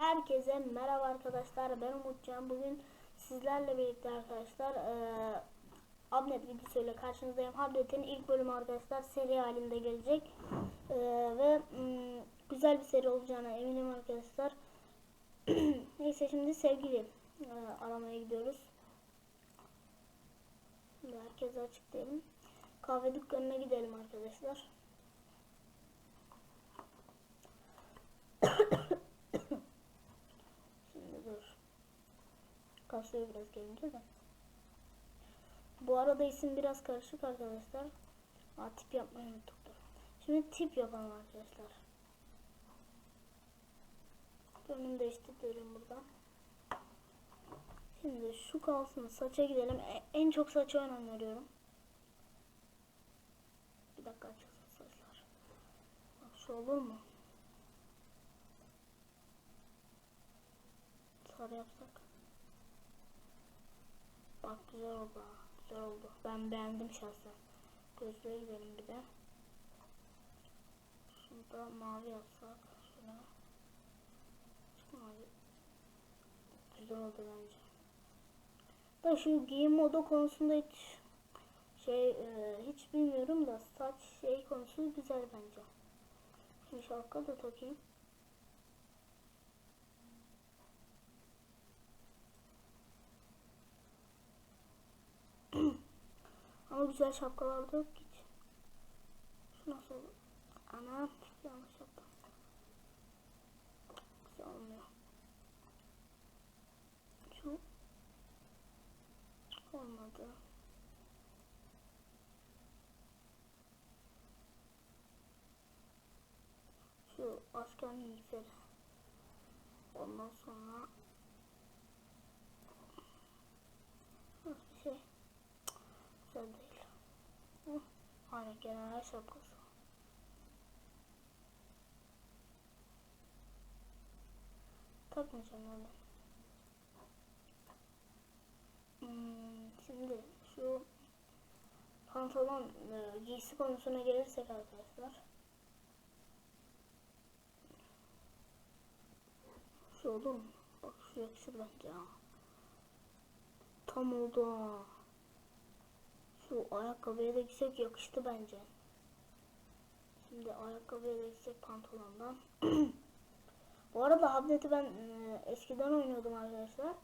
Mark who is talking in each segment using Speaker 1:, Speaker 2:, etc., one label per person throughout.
Speaker 1: Herkese merhaba arkadaşlar ben Umutcan bugün sizlerle birlikte arkadaşlar eee Abnet videosuyla karşınızdayım. Abnet'in ilk bölümü arkadaşlar seri halinde gelecek Eee, ve mm, güzel bir seri olacağına eminim arkadaşlar. Neyse şimdi sevgili eee, aramaya gidiyoruz. Herkese açıklayalım. Kahve dükkanına gidelim arkadaşlar. Şimdi dur. Kasıyor biraz gelince de. Bu arada isim biraz karışık arkadaşlar. Aa, tip yapmayı unuttuk. Şimdi tip yapalım arkadaşlar. Önümü değiştirelim buradan. Şimdi şu kalsın. Saça gidelim. E- En çok saça önem veriyorum. Bir dakika açılsın saçlar. Bak şu olur mu? Sarı yapsak. Bak güzel oldu. Güzel oldu. Ben beğendim şahsen. Gözlüğe gidelim bir de. Şunu mavi yapsak. Şuna. Şu mavi. Güzel oldu bence. Da şu giyim moda konusunda hiç şey e, hiç bilmiyorum da saç şey konusu güzel bence. Şimdi şapka da takayım. Ama güzel şapkalar da yok ki. Şu nasıl? Ana yanlış yaptım. Güzel olmuyor. Şu olmadı. Şu asker miğferi. Ondan sonra Nasıl bir şey? Güzel değil. Aynen genel şapkası. Takmayacağım öyle. Hmm, şimdi şu pantolon e, giysi konusuna gelirsek arkadaşlar. Şu olur mu? Bak şu yakışır bence ha. Tam oldu ha. Şu ayakkabıya da giysek yakıştı bence. Şimdi ayakkabıya da giysek pantolondan. Bu arada Habnet'i ben e, eskiden oynuyordum arkadaşlar.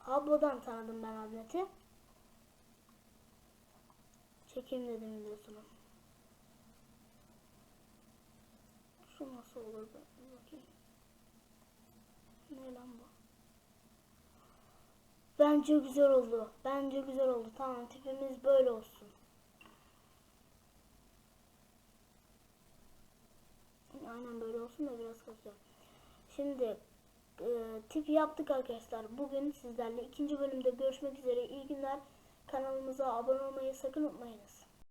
Speaker 1: Abladan tanıdım ben Habnet'i. Çekeyim dedim videosunu. Şu nasıl olur ben bakayım. Ne lan bu? Bence güzel oldu. Bence güzel oldu. Tamam tipimiz böyle olsun. Aynen böyle olsun da biraz kasıyor. Şimdi e, tip yaptık arkadaşlar. Bugün sizlerle ikinci bölümde görüşmek üzere. İyi günler. Kanalımıza abone olmayı sakın unutmayınız.